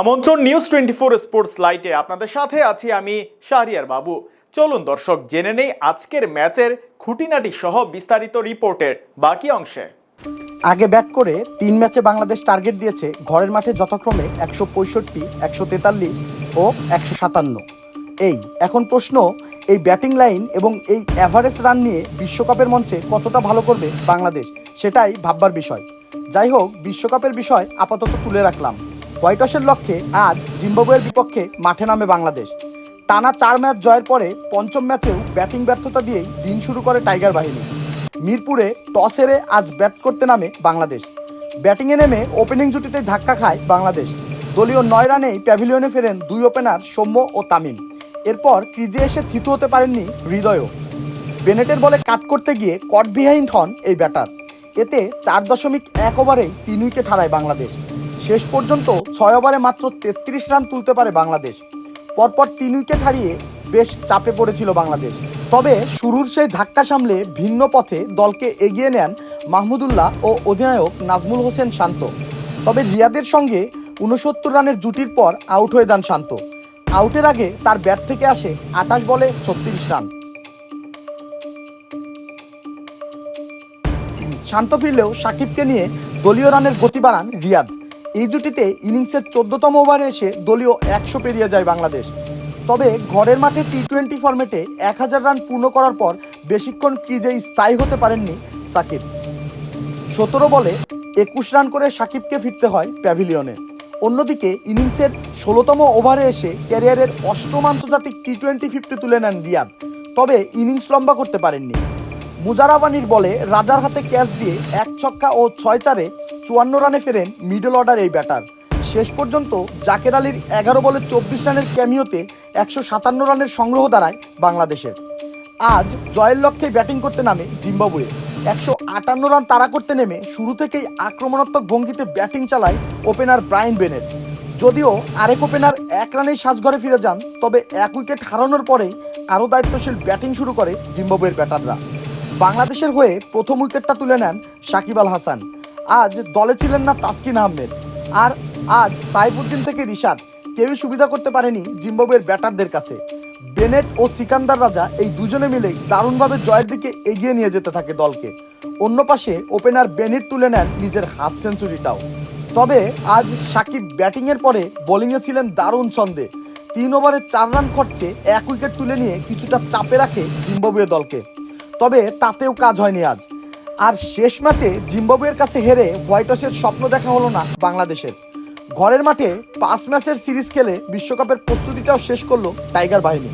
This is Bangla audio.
আমন্ত্রণ নিউজ টোয়েন্টি ফোর স্পোর্টস লাইটে আপনাদের সাথে আছি আমি শাহরিয়ার বাবু। চলুন দর্শক, জেনে নেই আজকের ম্যাচের খুঁটিনাটি সহ বিস্তারিত রিপোর্টের বাকি অংশে। আগে ব্যাট করে তিন ম্যাচে বাংলাদেশ টার্গেট দিয়েছে ঘরের মাঠে যথাক্রমে একশো পঁয়ষট্টি, একশো তেতাল্লিশ ও একশো সাতান্ন। এই, এখন প্রশ্ন, এই ব্যাটিং লাইন এবং এই অ্যাভারেজ রান নিয়ে বিশ্বকাপের মঞ্চে কতটা ভালো করবে বাংলাদেশ? সেটাই ভাববার বিষয়। যাই হোক, বিশ্বকাপের বিষয় আপাতত তুলে রাখলাম। হোয়াইট হাউসের লক্ষ্যে আজ জিম্বাবুয়ের বিপক্ষে মাঠে নামে বাংলাদেশ। টানা চার ম্যাচ জয়ের পরে পঞ্চম ম্যাচেও ব্যাটিং ব্যর্থতা দিয়েই দিন শুরু করে টাইগার বাহিনী। মিরপুরে টস হেরে আজ ব্যাট করতে নামে বাংলাদেশ। ব্যাটিংয়ে নেমে ওপেনিং জুটিতে ধাক্কা খায় বাংলাদেশ। দলীয় নয় রানেই প্যাভিলিয়নে ফেরেন দুই ওপেনার সৌম্য ও তামিম। এরপর ক্রিজে এসে থিতু হতে পারেননি হৃদয়ও। বেনেটের বলে কাট করতে গিয়ে কট বিহাইন্ড হন এই ব্যাটার। এতে চার দশমিক এক ওভারেই তিন উইকেট হারায় বাংলাদেশ। শেষ পর্যন্ত ছয় ওভারে মাত্র তেত্রিশ রান তুলতে পারে বাংলাদেশ। পরপর তিন উইকেট হারিয়ে বেশ চাপে পড়েছিল বাংলাদেশ। তবে শুরুর সেই ধাক্কা সামলে ভিন্ন পথে দলকে এগিয়ে নেন মাহমুদুল্লাহ ও অধিনায়ক নাজমুল হোসেন শান্ত। তবে রিয়াদের সঙ্গে উনসত্তর রানের জুটির পর আউট হয়ে যান শান্ত। আউটের আগে তার ব্যাট থেকে আসে আটাশ বলে ছত্রিশ রান। শান্ত ফিরলেও সাকিবকে নিয়ে দলীয় রানের গতি বাড়ান রিয়াদ। এই জুটিতে ইনিংসের চোদ্দতম ওভারে এসে দলীয় একশো পেরিয়ে যায় বাংলাদেশ। তবে ঘরের মাঠে টি টোয়েন্টি ফরম্যাটে এক হাজার রান পূর্ণ করার পর বেশিক্ষণ ক্রিজে স্থায়ী হতে পারেননি সাকিব। সতেরো বলে একুশ রান করে সাকিবকে ফিরতে হয় প্যাভিলিয়নে। অন্যদিকে ইনিংসের ষোলোতম ওভারে এসে ক্যারিয়ারের অষ্টম আন্তর্জাতিক টি টোয়েন্টি ফিফটি তুলে নেন রিয়াদ, তবে ইনিংস লম্বা করতে পারেননি। মুজারাবানির বলে রাজার হাতে ক্যাচ দিয়ে এক ছক্কা ও ছয় চারে চুয়ান্ন রানে ফেরেন মিডল অর্ডার এই ব্যাটার। শেষ পর্যন্ত জাকের আলীর এগারো বলে চব্বিশ রানের ক্যামিওতে একশো সাতান্ন রানের সংগ্রহ দাঁড়ায় বাংলাদেশের। আজ জয়ের লক্ষ্যে ব্যাটিং করতে নামে জিম্বাবুয়ে। একশো আটান্ন রান তাড়া করতে নেমে শুরু থেকেই আক্রমণাত্মক ভঙ্গিতে ব্যাটিং চালায় ওপেনার ব্রাইন বেনেট। যদিও আরেক ওপেনার এক রানেই সাজঘরে ফিরে যান, তবে এক উইকেট হারানোর পরেই আরও দায়িত্বশীল ব্যাটিং শুরু করে জিম্বাবুয়ের ব্যাটাররা। বাংলাদেশের হয়ে প্রথম উইকেটটা তুলে নেন সাকিব আল হাসান। আজ দলে ছিলেন না তাসকিন আহমেদ। আর আজ সাইফুদ্দিন থেকে রিশাদ। কেউই সুবিধা করতে পারেনি জিম্বাবুয়ের ব্যাটারদের কাছে। বেনেট ও সিকান্দার রাজা এই দুজনে মিলেই দারুণভাবে জয়ের দিকে এগিয়ে নিয়ে যেতে থাকে দলকে। অন্য পাশে ওপেনার বেনেট তুলে নেন নিজের হাফ সেঞ্চুরিটাও। তবে আজ সাকিব ব্যাটিংয়ের পরে বোলিংয়ে ছিলেন দারুণ ছন্দে। তিন ওভারে চার রান খরচে এক উইকেট তুলে নিয়ে কিছুটা চাপে রাখে জিম্বাবুয়ে দলকে। তবে তাতেও কাজ হয়নি আজ। আর শেষ ম্যাচে জিম্বাবুয়ের কাছে হেরে হোয়াইট হাউসের স্বপ্ন দেখা হলো না বাংলাদেশের। ঘরের মাঠে পাঁচ ম্যাচের সিরিজ খেলে বিশ্বকাপের প্রস্তুতিটাও শেষ করল টাইগার বাহিনী।